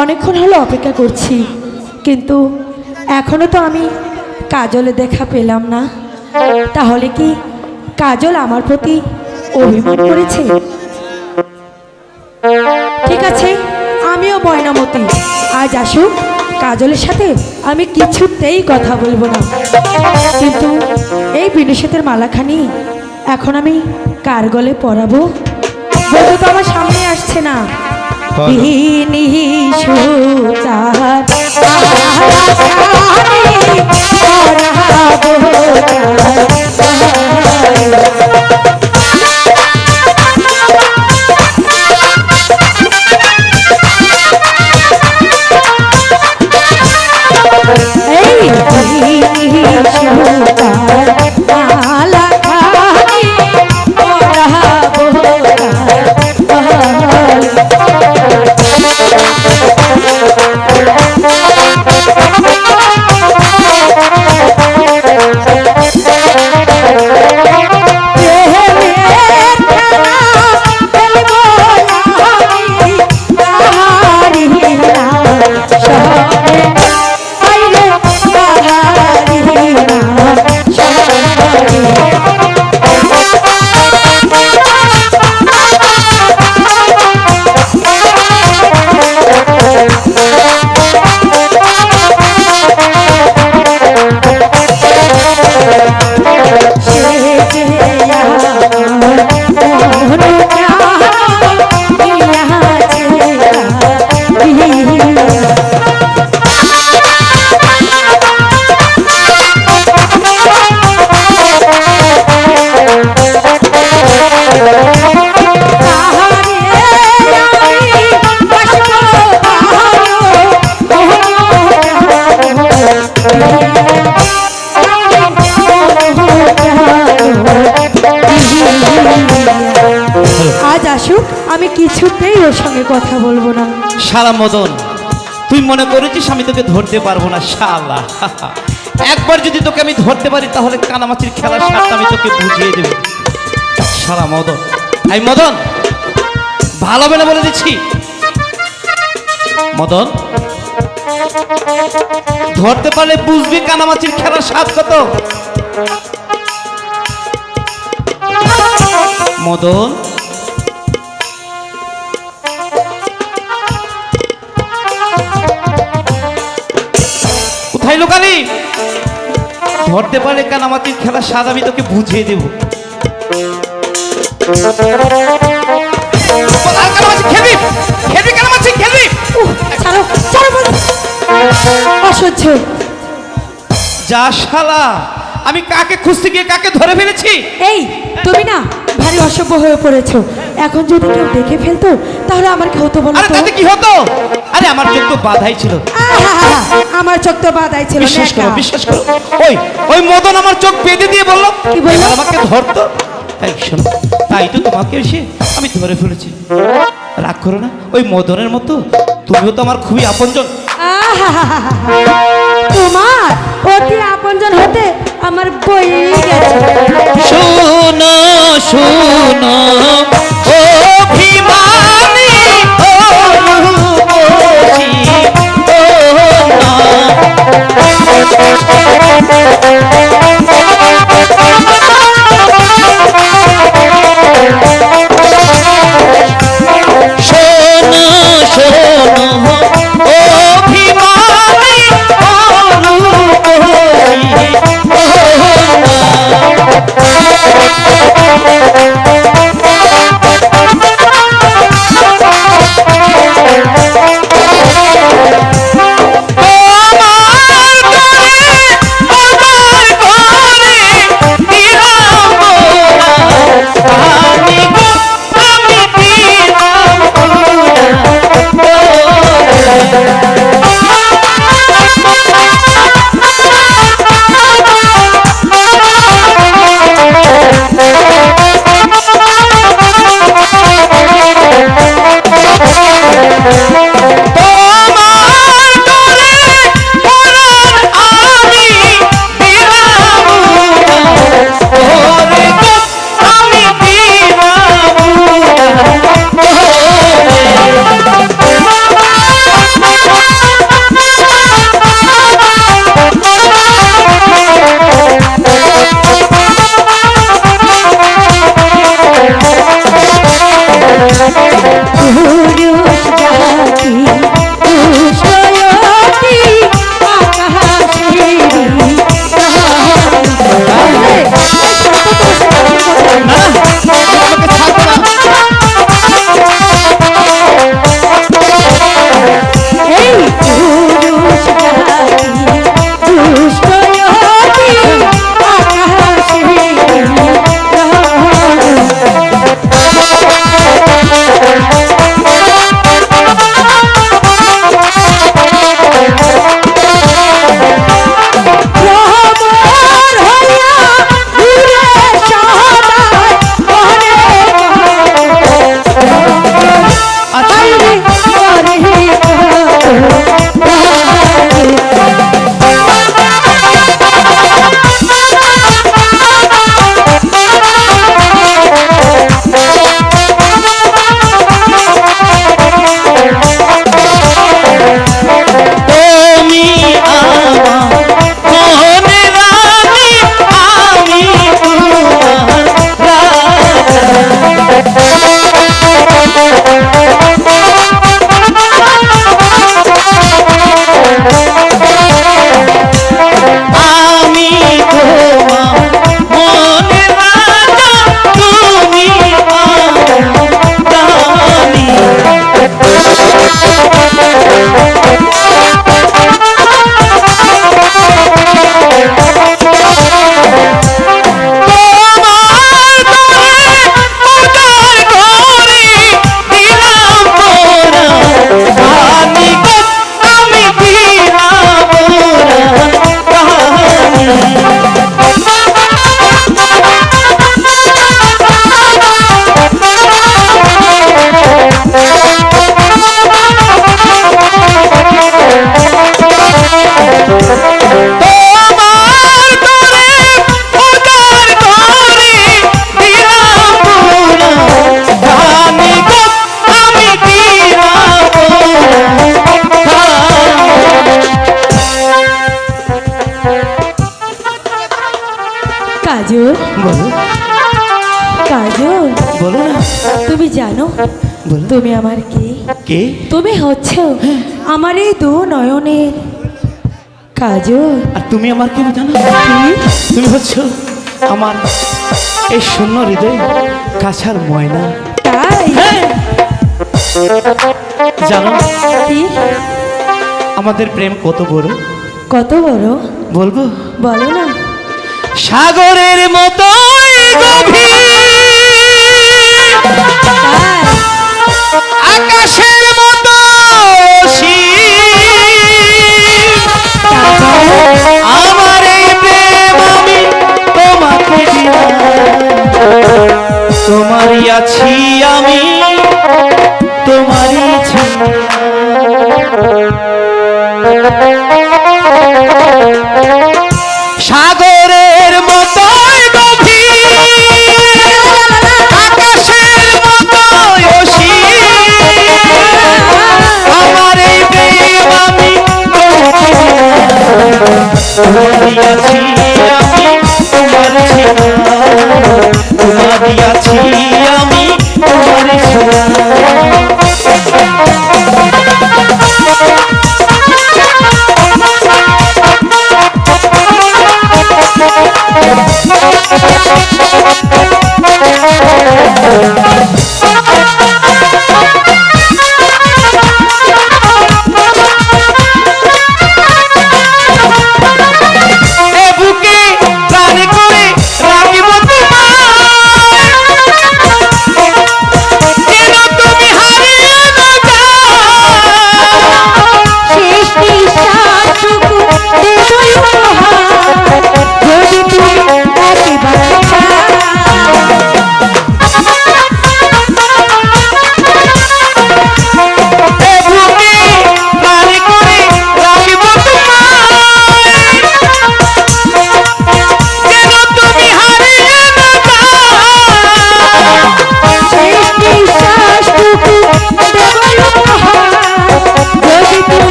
অনেকক্ষণ হলো অপেক্ষা করছি, কিন্তু এখনও তো আমি কাজলে দেখা পেলাম না। তাহলে কি কাজল আমার প্রতি অভিমান করেছে? ঠিক আছে, আমিও ময়নামতি। আজ আসুক, কাজলের সাথে আমি কিছুতেই কথা বলব না। কিন্তু এই বিনুষেতের মালাখানি এখন আমি কার গলে পরাবো বন্ধু তো আমার সামনে আসছে না। বিনি সুতার তার। কিছুতেই ওর সঙ্গে কথা বলব না। সারা মদন, তুই মনে করেছিস আমি তোকে ধরতে পারব না, শালা? একবার যদি তোকে আমি ধরতে পারি, তাহলে কানামাছির খেলার সাথে আমি তোকে বুঝিয়ে দেবো। শালা মদন, এই মদন, ভালো হবে না বলে দিচ্ছি। মদন, ধরতে পারলে বুঝবি কানামাছির খেলার স্বাদ কত? মদন লোকালি। ধরতে পারলে কানামাতির খেলার স্বাদ আমি তোকে বুঝিয়ে দেব? বল, খেলবি? খেলবি কানামাছি খেলবি? ছাড়ো ছাড়ো অসহ্য। যা শালা আমি কাকে খুঁজতে গিয়ে কাকে ধরে ফেলেছি? এই তুমি না ভারী অসভ্য হয়ে পড়েছো। এখন যদি কেউ দেখে ফেলতো তাহলে আমার কি হতো বলো আরে তাতে কি হতো? আরে আমার চোখ তো বাধাই ছিল। আমার চোখ তো বাদাই ছিল বিশ্বাস করো বিশ্বাস করো। ওই ওই মদন আমার চোখ বেঁধে দিয়ে বলল কি বলল? আমাকে ধরতো তাই শোনো তাই তো তোমাকে এসে আমি ধরে ফেলেছি। রাগ করো না ওই মদনের মতো তুমিও তো আমার খুবই আপনজন। তোমার অতি আপনজন হতে আমার বই গেছে। শোনো শোনো তুমি আমার কে? কে? তুমি হচ্ছ আমার এই দু নয়নের কাজল। আর তুমি আমার কে জানো? তুমি? হচ্ছ আমার এই শূন্য হৃদয় কাছার ময়না। তাই? জানো? কি? আমাদের প্রেম কত বড়? কত বড়? বলব? বলো না। সাগরের মতো তাই আকাশের মতো আমার প্রেম আমি তোমাকে। তোমারই আছি আমি তোমারই ছিলাম। তোমারই আছি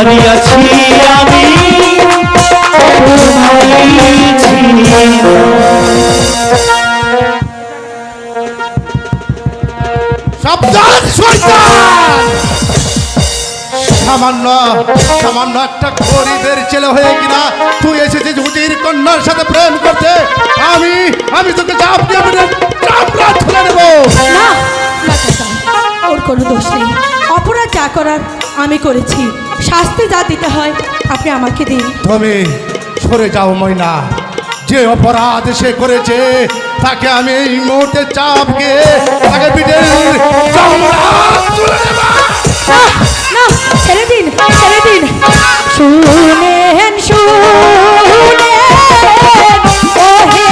আমি সামান্য সামান্য একটা গরিবের ছেলে হয়ে কিনা তুই এসেছিস হুজির কন্যার সাথে প্রেম করতে। আমি আমি তোকে চাপ দিয়ে চামড়া তুলে নেব না না ওর কোনো দোষ নেই। অপরাধ যা করার আমি করেছি। শাস্তি যা দিতে হয় আপনি আমাকে দিন। তুমি সরে যাও ময়না। যে অপরাধ সে করেছে তাকে আমি এই মুহূর্তে চাপকে তাকে পিঠের না না ছেড়ে দিন ছেড়ে দিন। শুনেন শুনেন ওহে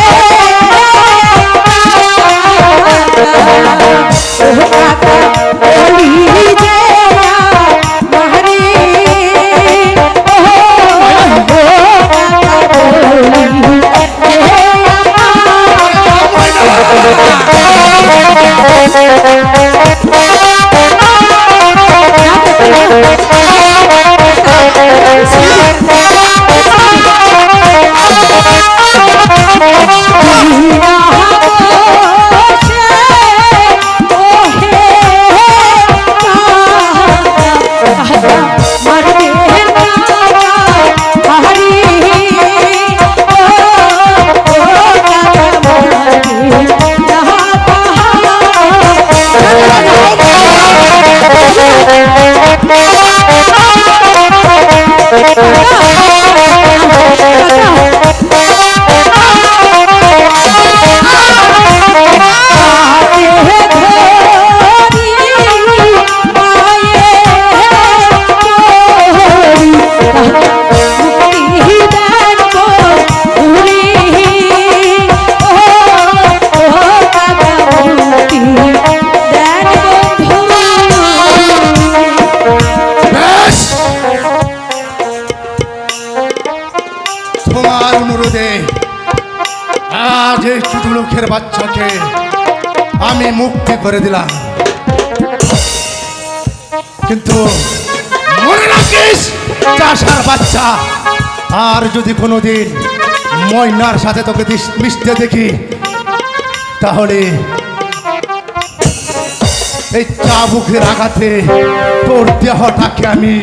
আমি মুক্তি করে দিলাম। কিন্তু মনে রাখিস, চাষার বাচ্চা, আর যদি কোনোদিন ময়নার সাথে তোকে মিশতে দেখি, তাহলে এই চা চাবুকের আঘাতে তোর দেহটাকে আমি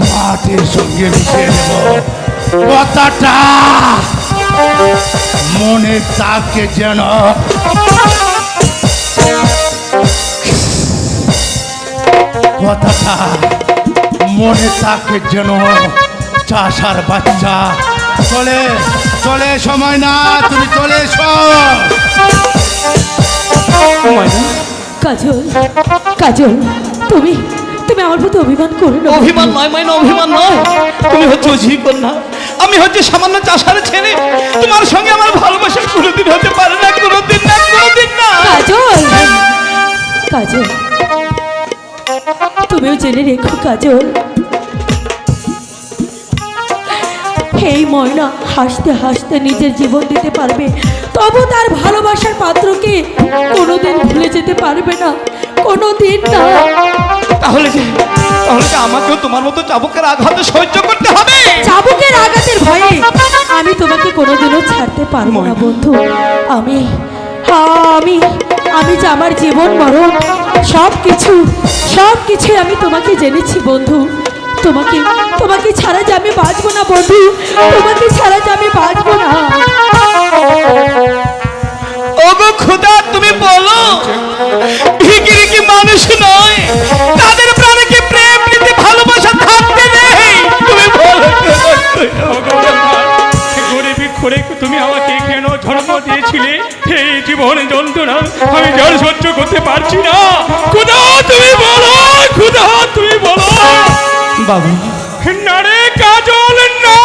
মাটির সঙ্গে মিশিয়ে দেব কথাটা মনে তাকে যেন। কথাটা মনে তাকে যেন চাষার বাচ্চা। চলে চলে সময় না তুমি চলে এসো। কাজল কাজল তুমি তুমি আমার প্রতি অভিমান করো না। অভিমান নয় মাইনা অভিমান নয়। তুমি হচ্ছে অঝি কন্যা আমি হচ্ছে সামান্য চাষার ছেলে। তোমার সঙ্গে আমার ভালোবাসা কোনোদিন হতে পারে না কোনোদিন না কোনোদিন না। কাজল কাজল তুমিও জেনে রেখো কাজল। এই ময়না হাসতে হাসতে নিজের জীবন দিতে পারবে তবু তার ভালোবাসার পাত্রকে কোনোদিন ভুলে যেতে পারবে না কোনোদিন না। তাহলে যে তাহলে যে আমাকেও তোমার মতো চাবুকের আঘাত সহ্য করতে হবে? চাবুকের আঘাতের ভয়ে আমি তোমাকে কোনোদিনও ছাড়তে পারব না বন্ধু। আমি আমি আমি যে আমার জীবন মরণ সব কিছু সব কিছু আমি তোমাকে জেনেছি বন্ধু। তোমাকে তোমাকে ছাড়া যে আমি বাঁচবো না বন্ধু। তোমাকে ছাড়া যে আমি বাঁচবো না। ওগো খোদা তুমি বলো ভিকিরি কি মানুষ নয়? তাদের প্রাণে কি প্রেম নীতি ভালোবাসা থাকতে নেই তুমি বলো গরিবি করে তুমি আমাকে কেন জন্ম দিয়েছিলে এই জীবন যন্ত্রণা আমি জল সহ্য করতে পারছি না। খুদা তুমি বলো খুদা তুমি বলো। বাবু। না রে কাজল না।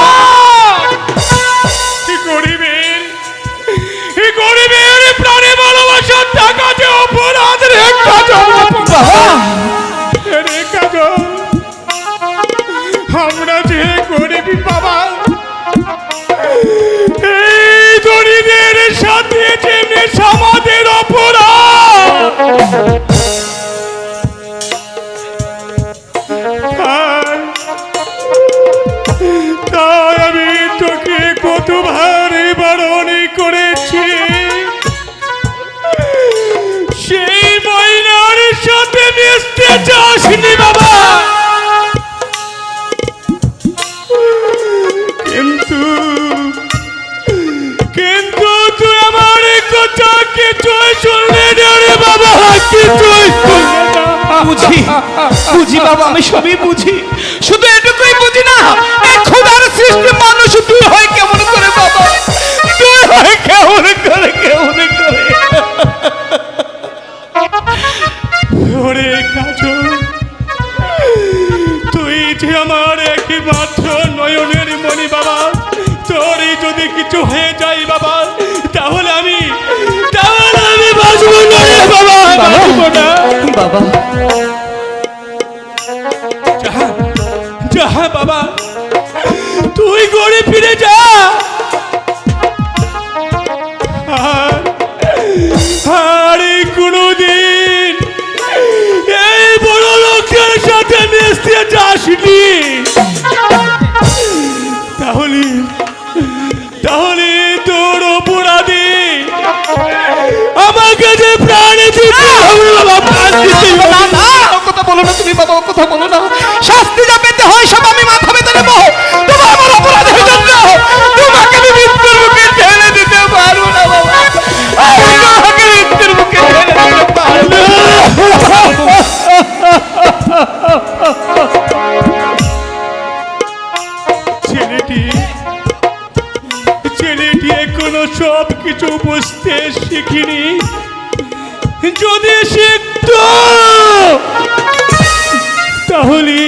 বুঝি? বুঝি বাবা আমি সবই বুঝি। শুধু এটুকুই বুঝি না এই খোদার সৃষ্টি মানুষ তুই হয় কেমন করে বাবা? তুই হয় কেমন করে কেমন করে? ওরে কাজল তুই যে আমার একমাত্র নয়নের মণি বাবা তোরই যদি কিছু হয়ে যায় বাবা তাহলে আমি তাহলে আমি বাঁচবো না বাবা। বাঁচবো না। বাবা। যাহা বাবা, তুই গড়ে ফিরে যা। আর কোনোদিন এই বড় লোকের সাথে মিশতে যাসনি। তাহলে তাহলে তোর অপরাধী আমাকে যে প্রাণ দিতে হবে, বাবা, প্রাণ দিতে হবে। না কথা বলো না তুমি, বাবা, কথা বলো না। শাস্তি যা হয় সব আমি মাথা পেতে নেব। তোমার আমার অপরাধের জন্য। তোমাকে আমি মৃত্যুর মুখে ঠেলে দিতে পারব না, বাবা। তোমাকে মৃত্যুর মুখে ঠেলে দিতে পারব ছেলেটি ছেলেটি এখনও সব কিছু বুঝতে শিখিনি। যদি শিখত, তাহলে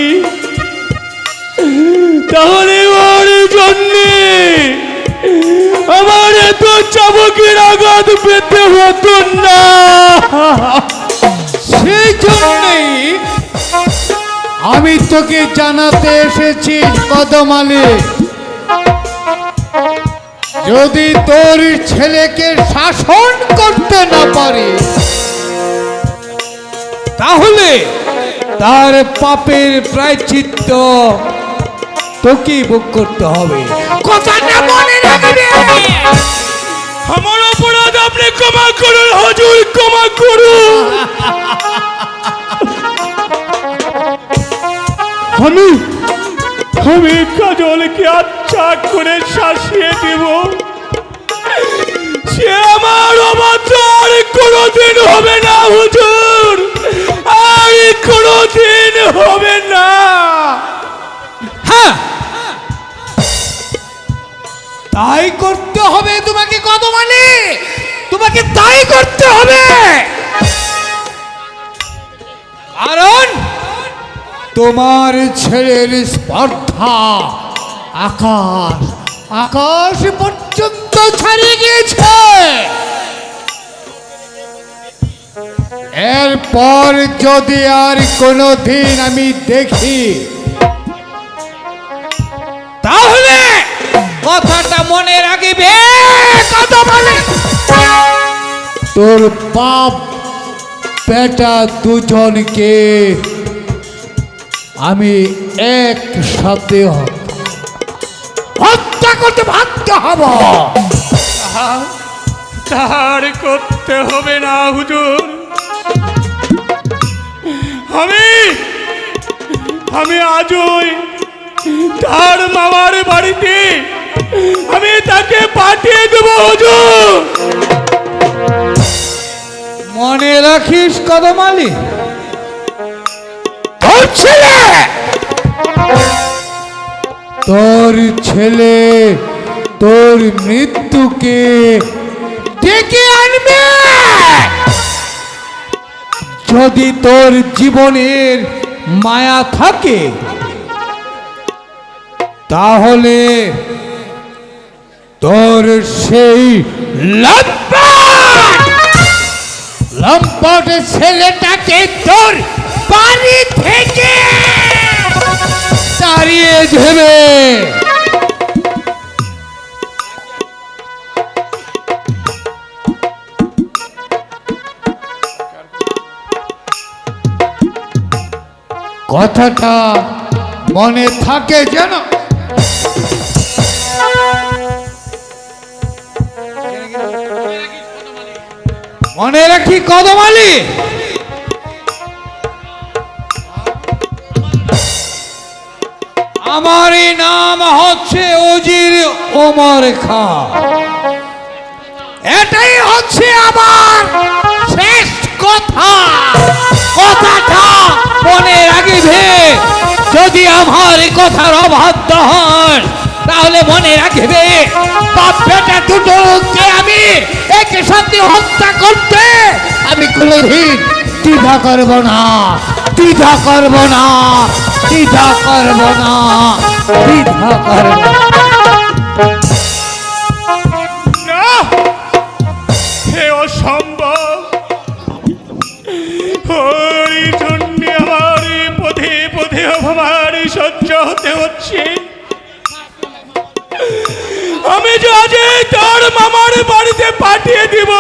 তাহলে ওর জন্যে আমার এত চাবকের আঘাত পেতে হতো না। সেই জন্যই আমি তোকে জানাতে এসেছি কদমালে যদি তোর ছেলেকে শাসন করতে না পারে, তাহলে তার পাপের প্রায়চিত্ত তোকেই ভোগ করতে হবে। কথাটা মনে রাখবে। আমার অপরাধ আপনি ক্ষমা করুন হজুর ক্ষমা করুন। আমি আমি কাজলকে আচ্ছা করে শাসিয়ে দেব। সে আমার অবাচার কোনোদিন হবে না হুজুর। আর কোনোদিন হবে না। হ্যাঁ তাই করতে হবে তোমাকে কত মানে তোমাকে তাই করতে হবে। কারণ তোমার ছেলের স্পর্ধা আকাশ আকাশ পর্যন্ত ছাড়িয়ে গিয়েছে। এরপর যদি আর কোনো দিন আমি দেখি রাখিবে কথা বলে? তোর বাপ বেটা দুজনকে আমি একসাথে হ- হত্যা করতে বাধ্য হব। তার করতে হবে না হুজুর। আমি আমি আজই তার মামার বাড়িতে আমি তাকে পাঠিয়ে দেবো হুজুর। মনে রাখিস কদমালি তোর ছেলে! তোর ছেলে তোর মৃত্যুকে ডেকে আনবে? যদি তোর জীবনের মায়া থাকে তাহলে তোর সেই লম্পট ছেলেটাকে তোর বাড়ি থেকে তাড়িয়ে দেবে। কথাটা মনে থাকে যেন? মনে রাখি কদমালি আমার এই নাম হচ্ছে অজির ওমর খা। এটাই হচ্ছে আমার শেষ কথা। কথাটা রাখবে। যদি আমার কথার অবাধ্য হন, তাহলে মনে রাখবে বাপ বেটা একে সাথে হত্যা করতে আমি কোনোদিন দ্বিধা করব না। দ্বিধা করব না। দ্বিধা করব না। দ্বিধা করব না। তোর মামার বাড়িতে পাঠিয়ে দিব।